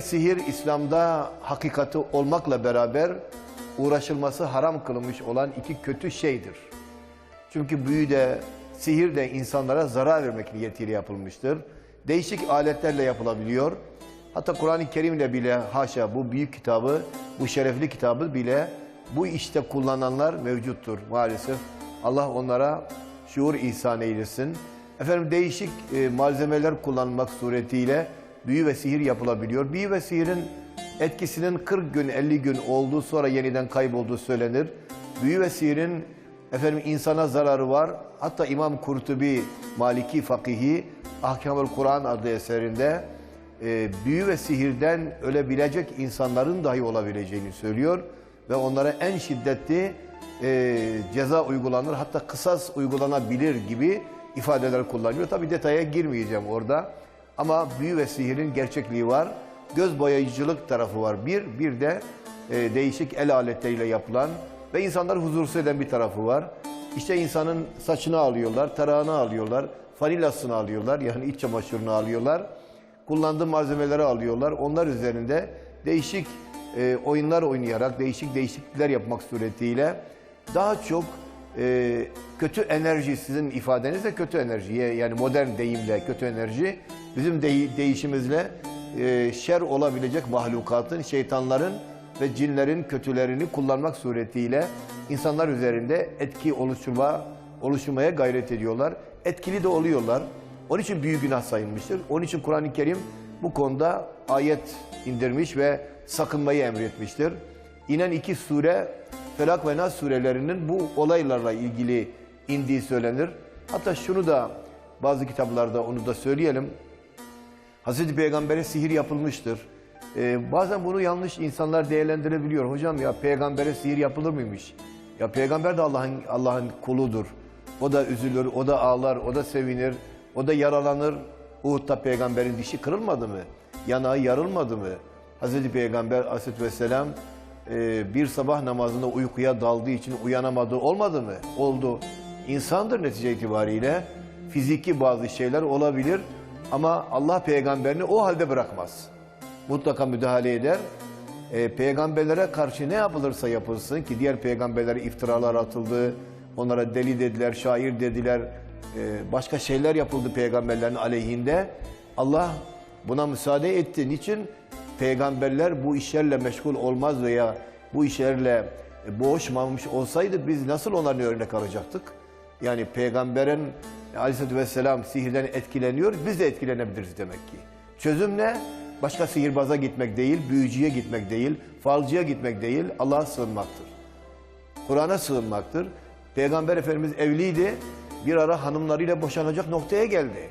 Sihir İslam'da hakikati olmakla beraber uğraşılması haram kılınmış olan iki kötü şeydir. Çünkü büyü de sihir de insanlara zarar vermek niyetiyle yapılmıştır. Değişik aletlerle yapılabiliyor. Hatta Kur'an-ı Kerim'le bile haşa bu büyük kitabı, bu şerefli kitabı bile bu işte kullananlar mevcuttur maalesef. Allah onlara şuur ihsan eylesin. Efendim değişik e, malzemeler kullanmak suretiyle büyü ve sihir yapılabiliyor. Büyü ve sihirin etkisinin 40 gün 50 gün olduğu sonra yeniden kaybolduğu söylenir. Büyü ve sihirin efendim insana zararı var. Hatta İmam Kurtubi Maliki Fakihi Ahkamul Kur'an adlı eserinde e, büyü ve sihirden ölebilecek insanların dahi olabileceğini söylüyor ve onlara en şiddetli e, ceza uygulanır hatta kısas uygulanabilir gibi ifadeler kullanıyor. Tabi detaya girmeyeceğim orada ama büyü ve sihirin gerçekliği var. Göz boyayıcılık tarafı var bir, bir de e, değişik el aletleriyle yapılan ve insanları huzursuz eden bir tarafı var. İşte insanın saçını alıyorlar, tarağını alıyorlar, fanilasını alıyorlar yani iç çamaşırını alıyorlar. Kullandığı malzemeleri alıyorlar. Onlar üzerinde değişik e, oyunlar oynayarak, değişik değişiklikler yapmak suretiyle daha çok e, kötü enerji sizin ifadenizle kötü enerjiye yani modern deyimle kötü enerji bizim de, değişimizle e, şer olabilecek mahlukatın, şeytanların ve cinlerin kötülerini kullanmak suretiyle insanlar üzerinde etki oluşturma, oluşturmaya gayret ediyorlar. Etkili de oluyorlar. Onun için büyük günah sayılmıştır. Onun için Kur'an-ı Kerim bu konuda ayet indirmiş ve sakınmayı emretmiştir. İnen iki sure Felak ve Nas surelerinin bu olaylarla ilgili indiği söylenir. Hatta şunu da bazı kitaplarda onu da söyleyelim. Hazreti Peygamber'e sihir yapılmıştır. Ee, bazen bunu yanlış insanlar değerlendirebiliyor. Hocam ya peygambere sihir yapılır mıymış? Ya peygamber de Allah'ın Allah'ın kuludur. O da üzülür, o da ağlar, o da sevinir, o da yaralanır. Uhud'da peygamberin dişi kırılmadı mı? Yanağı yarılmadı mı? Hazreti Peygamber Aleyhisselatü Vesselam e, bir sabah namazında uykuya daldığı için uyanamadı olmadı mı? Oldu. İnsandır netice itibariyle. Fiziki bazı şeyler olabilir ama Allah peygamberini o halde bırakmaz. Mutlaka müdahale eder. E, peygamberlere karşı ne yapılırsa yapılsın ki diğer peygamberlere iftiralar atıldı, onlara deli dediler, şair dediler, e, başka şeyler yapıldı peygamberlerin aleyhinde. Allah buna müsaade etti. Niçin? Peygamberler bu işlerle meşgul olmaz veya bu işlerle boğuşmamış olsaydı biz nasıl onların örnek alacaktık? Yani peygamberin aleyhissalatü vesselam sihirden etkileniyor, biz de etkilenebiliriz demek ki. Çözüm ne? Başka sihirbaza gitmek değil, büyücüye gitmek değil, falcıya gitmek değil, Allah'a sığınmaktır. Kur'an'a sığınmaktır. Peygamber Efendimiz evliydi, bir ara hanımlarıyla boşanacak noktaya geldi.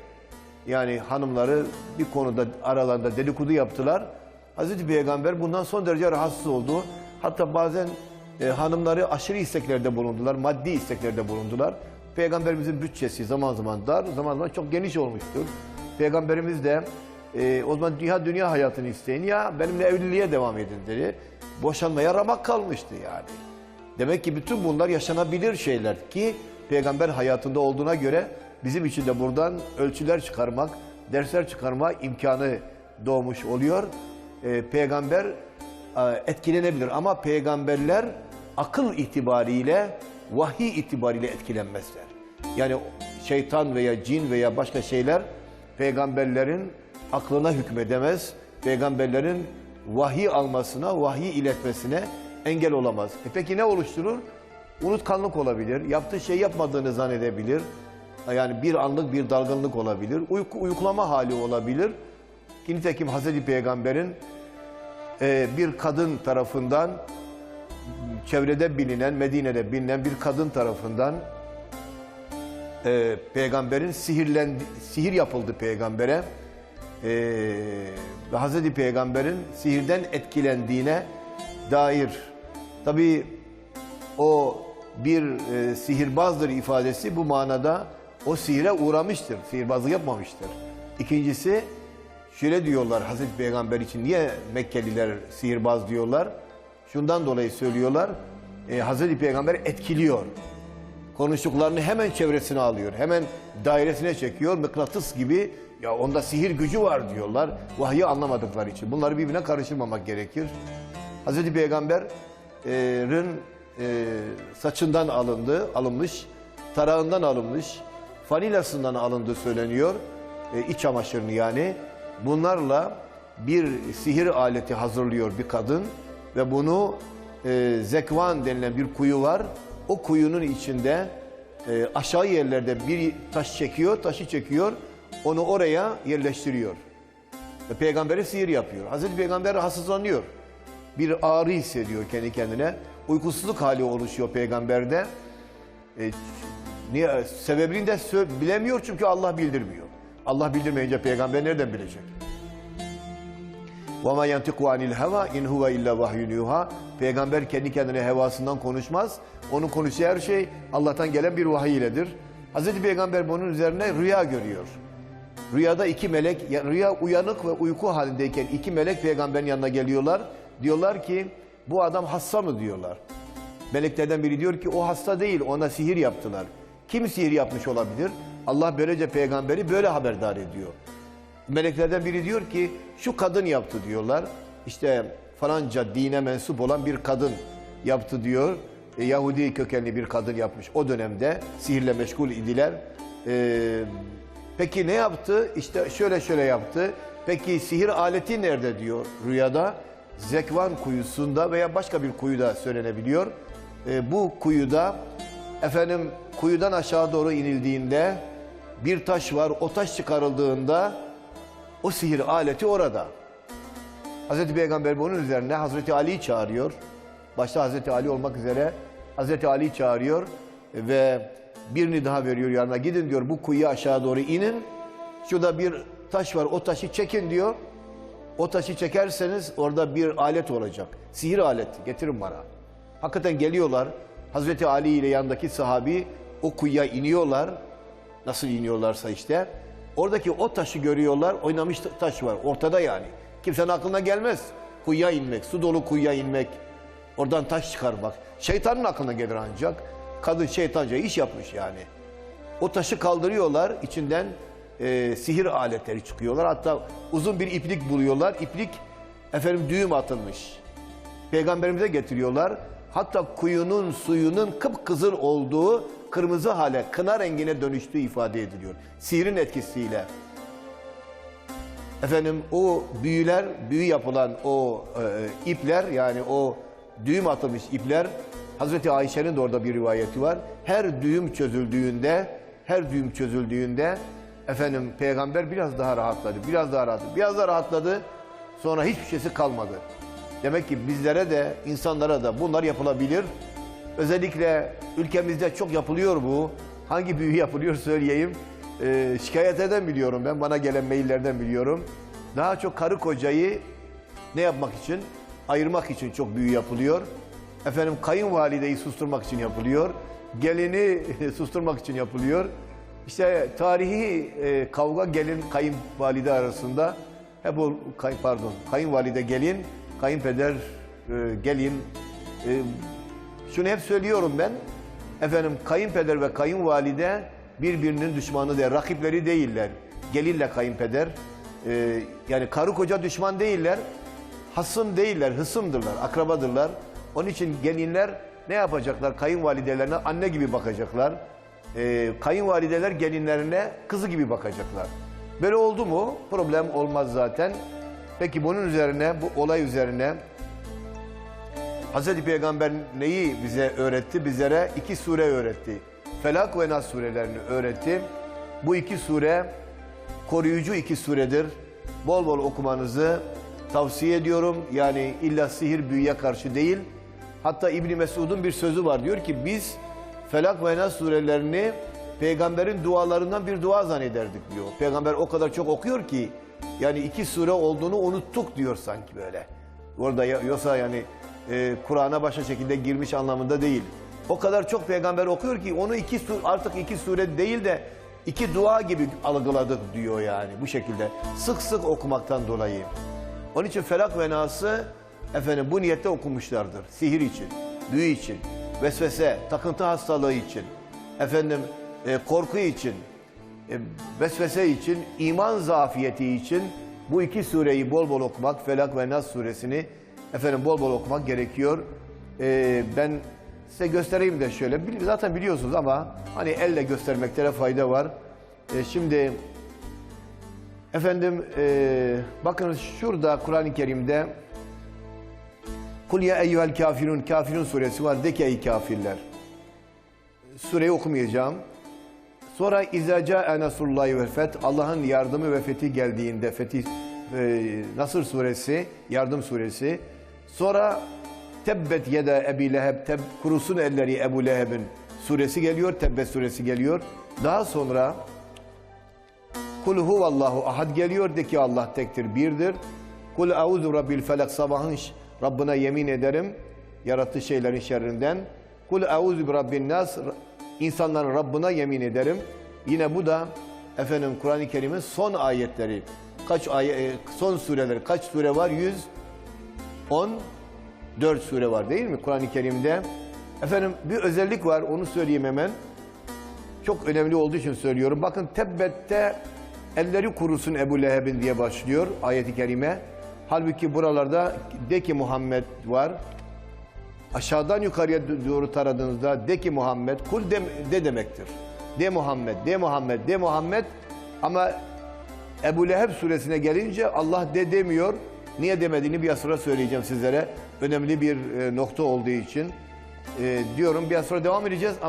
Yani hanımları bir konuda aralarında dedikodu yaptılar. Hazreti Peygamber bundan son derece rahatsız oldu. Hatta bazen e, hanımları aşırı isteklerde bulundular, maddi isteklerde bulundular. Peygamberimizin bütçesi zaman zaman dar, zaman zaman çok geniş olmuştur. Peygamberimiz de e, o zaman dünya, dünya hayatını isteyin ya benimle evliliğe devam edin dedi. Boşanmaya ramak kalmıştı yani. Demek ki bütün bunlar yaşanabilir şeyler ki peygamber hayatında olduğuna göre bizim için de buradan ölçüler çıkarmak, dersler çıkarma imkanı doğmuş oluyor. Ee, peygamber e, etkilenebilir ama peygamberler akıl itibariyle, vahiy itibariyle etkilenmezler. Yani şeytan veya cin veya başka şeyler peygamberlerin aklına hükmedemez. Peygamberlerin vahiy almasına, vahiy iletmesine engel olamaz. E peki ne oluşturur? Unutkanlık olabilir, yaptığı şey yapmadığını zannedebilir. Yani bir anlık bir dalgınlık olabilir, uyku, uykulama hali olabilir. Ki Nitekim Hazreti Peygamber'in e, bir kadın tarafından, çevrede bilinen, Medine'de bilinen bir kadın tarafından e, peygamberin sihirlendi, sihir yapıldı peygambere. E, ve Hazreti Peygamber'in sihirden etkilendiğine dair. Tabi o bir e, sihirbazdır ifadesi bu manada o sihire uğramıştır. Sihirbazlık yapmamıştır. İkincisi şöyle diyorlar Hazreti Peygamber için niye Mekkeliler sihirbaz diyorlar? Şundan dolayı söylüyorlar. E, Hazreti Peygamber etkiliyor. Konuştuklarını hemen çevresine alıyor. Hemen dairesine çekiyor. Mıknatıs gibi Ya onda sihir gücü var diyorlar. Vahyi anlamadıkları için. Bunları birbirine karıştırmamak gerekir. Hazreti Peygamber'in e, saçından alındı, alınmış, tarağından alınmış, fanilasından alındığı söyleniyor. E, iç çamaşırını yani. Bunlarla bir sihir aleti hazırlıyor bir kadın ve bunu e, zekvan denilen bir kuyu var. O kuyunun içinde e, aşağı yerlerde bir taş çekiyor, taşı çekiyor, onu oraya yerleştiriyor. Ve peygambere sihir yapıyor. Hazreti Peygamber hastalanıyor. Bir ağrı hissediyor kendi kendine. Uykusuzluk hali oluşuyor peygamberde. E, niye? Sebebini de bilemiyor çünkü Allah bildirmiyor. Allah bildirmeyince peygamber nereden bilecek? وَمَا يَنْتِقُ عَنِ الْهَوَا اِنْ هُوَ اِلَّا وَحْيٌ يُوحَى Peygamber kendi kendine hevasından konuşmaz. Onun konuştuğu her şey Allah'tan gelen bir vahiy iledir. Hazreti Peygamber bunun üzerine rüya görüyor. Rüyada iki melek, ya- rüya uyanık ve uyku halindeyken iki melek peygamberin yanına geliyorlar. Diyorlar ki bu adam hasta mı diyorlar. Meleklerden biri diyor ki o hasta değil ona sihir yaptılar. Kim sihir yapmış olabilir? Allah böylece peygamberi böyle haberdar ediyor. Meleklerden biri diyor ki şu kadın yaptı diyorlar. İşte falanca dine mensup olan bir kadın yaptı diyor. E, Yahudi kökenli bir kadın yapmış o dönemde sihirle meşgul idiler. E, peki ne yaptı? İşte şöyle şöyle yaptı. Peki sihir aleti nerede diyor rüyada? Zekvan kuyusunda veya başka bir kuyuda söylenebiliyor. E, bu kuyuda efendim kuyudan aşağı doğru inildiğinde bir taş var. O taş çıkarıldığında o sihir aleti orada. Hazreti Peygamber bunun üzerine Hazreti Ali'yi çağırıyor. Başta Hazreti Ali olmak üzere Hazreti Ali'yi çağırıyor ve birini daha veriyor yanına. Gidin diyor bu kuyuya aşağı doğru inin. Şurada bir taş var o taşı çekin diyor. O taşı çekerseniz orada bir alet olacak. Sihir aleti getirin bana. Hakikaten geliyorlar. Hazreti Ali ile yanındaki sahabi o kuyuya iniyorlar. Nasıl iniyorlarsa işte. Oradaki o taşı görüyorlar. Oynamış taş var ortada yani. Kimsenin aklına gelmez. Kuyuya inmek, su dolu kuyuya inmek. Oradan taş çıkarmak. Şeytanın aklına gelir ancak. Kadın şeytanca iş yapmış yani. O taşı kaldırıyorlar, içinden e, sihir aletleri çıkıyorlar. Hatta uzun bir iplik buluyorlar. İplik efendim düğüm atılmış. Peygamberimize getiriyorlar. Hatta kuyunun suyunun kıpkızıl olduğu kırmızı hale, kına rengine dönüştüğü ifade ediliyor. Sihirin etkisiyle. Efendim o büyüler, büyü yapılan o e, ipler yani o düğüm atılmış ipler Hazreti Ayşe'nin de orada bir rivayeti var. Her düğüm çözüldüğünde, her düğüm çözüldüğünde efendim peygamber biraz daha rahatladı. Biraz daha rahatladı. Biraz daha rahatladı. Sonra hiçbir şeysi kalmadı. Demek ki bizlere de insanlara da bunlar yapılabilir. Özellikle ülkemizde çok yapılıyor bu. Hangi büyü yapılıyor söyleyeyim. Ee, şikayet eden biliyorum ben. Bana gelen maillerden biliyorum. Daha çok karı kocayı ne yapmak için? Ayırmak için çok büyü yapılıyor. Efendim kayınvalideyi susturmak için yapılıyor. Gelini susturmak için yapılıyor. İşte tarihi e, kavga gelin kayınvalide arasında hep o kay, pardon kayınvalide gelin, kayınpeder e, gelin e, şunu hep söylüyorum ben. Efendim kayınpeder ve kayınvalide birbirinin düşmanı değil, rakipleri değiller. Gelinle kayınpeder. e, yani karı koca düşman değiller. Hasım değiller, hısımdırlar, akrabadırlar. Onun için gelinler ne yapacaklar? Kayınvalidelerine anne gibi bakacaklar. E, kayınvalideler gelinlerine kızı gibi bakacaklar. Böyle oldu mu problem olmaz zaten. Peki bunun üzerine, bu olay üzerine Hazreti Peygamber neyi bize öğretti? Bizlere iki sure öğretti. Felak ve Nas surelerini öğretti. Bu iki sure koruyucu iki suredir. Bol bol okumanızı tavsiye ediyorum. Yani illa sihir büyüye karşı değil. Hatta İbni Mesud'un bir sözü var. Diyor ki biz Felak ve Nas surelerini peygamberin dualarından bir dua zannederdik diyor. Peygamber o kadar çok okuyor ki yani iki sure olduğunu unuttuk diyor sanki böyle. Orada yoksa yani e, Kur'an'a başka şekilde girmiş anlamında değil. O kadar çok peygamber okuyor ki onu iki artık iki sure değil de iki dua gibi algıladık diyor yani bu şekilde. Sık sık okumaktan dolayı. Onun için Felak ve Nas'ı efendim bu niyette okumuşlardır. Sihir için, büyü için, vesvese, takıntı hastalığı için, efendim e, korku için, e, vesvese için, iman zafiyeti için bu iki sureyi bol bol okumak, Felak ve Nas suresini efendim bol bol okumak gerekiyor. E, ben size göstereyim de şöyle, zaten biliyorsunuz ama hani elle göstermekte de fayda var. E, şimdi efendim e, bakın şurada Kur'an-ı Kerim'de Kul ya eyyuhel kafirun, kafirun suresi var. De ki ey kafirler. Sureyi okumayacağım. Sonra İzâ câe nasrullahi vel feth, Allah'ın yardımı ve fethi geldiğinde, fetih, e, Nasır suresi, yardım suresi. Sonra Tebbet yede Ebi Leheb, teb, kurusun elleri Ebu Leheb'in suresi geliyor, Tebbet suresi geliyor. Daha sonra Kul huvallahu ahad geliyor de ki Allah tektir birdir. Kul auzu rabbil felak sabahın Rabbına yemin ederim yarattığı şeylerin şerrinden. Kul auzu bi rabbin nas insanların Rabbına yemin ederim. Yine bu da efendim Kur'an-ı Kerim'in son ayetleri. Kaç ay e, son sureleri kaç sure var? 114 sure var değil mi Kur'an-ı Kerim'de? Efendim bir özellik var onu söyleyeyim hemen çok önemli olduğu için söylüyorum. Bakın Tebbet'te elleri kurusun Ebu Leheb'in diye başlıyor ayeti kerime. Halbuki buralarda de ki Muhammed var. Aşağıdan yukarıya doğru taradığınızda de ki Muhammed kul de, de demektir. De Muhammed, de Muhammed, de Muhammed ama Ebu Leheb suresine gelince Allah de demiyor. Niye demediğini biraz sonra söyleyeceğim sizlere. Önemli bir e, nokta olduğu için. E, diyorum biraz sonra devam edeceğiz ama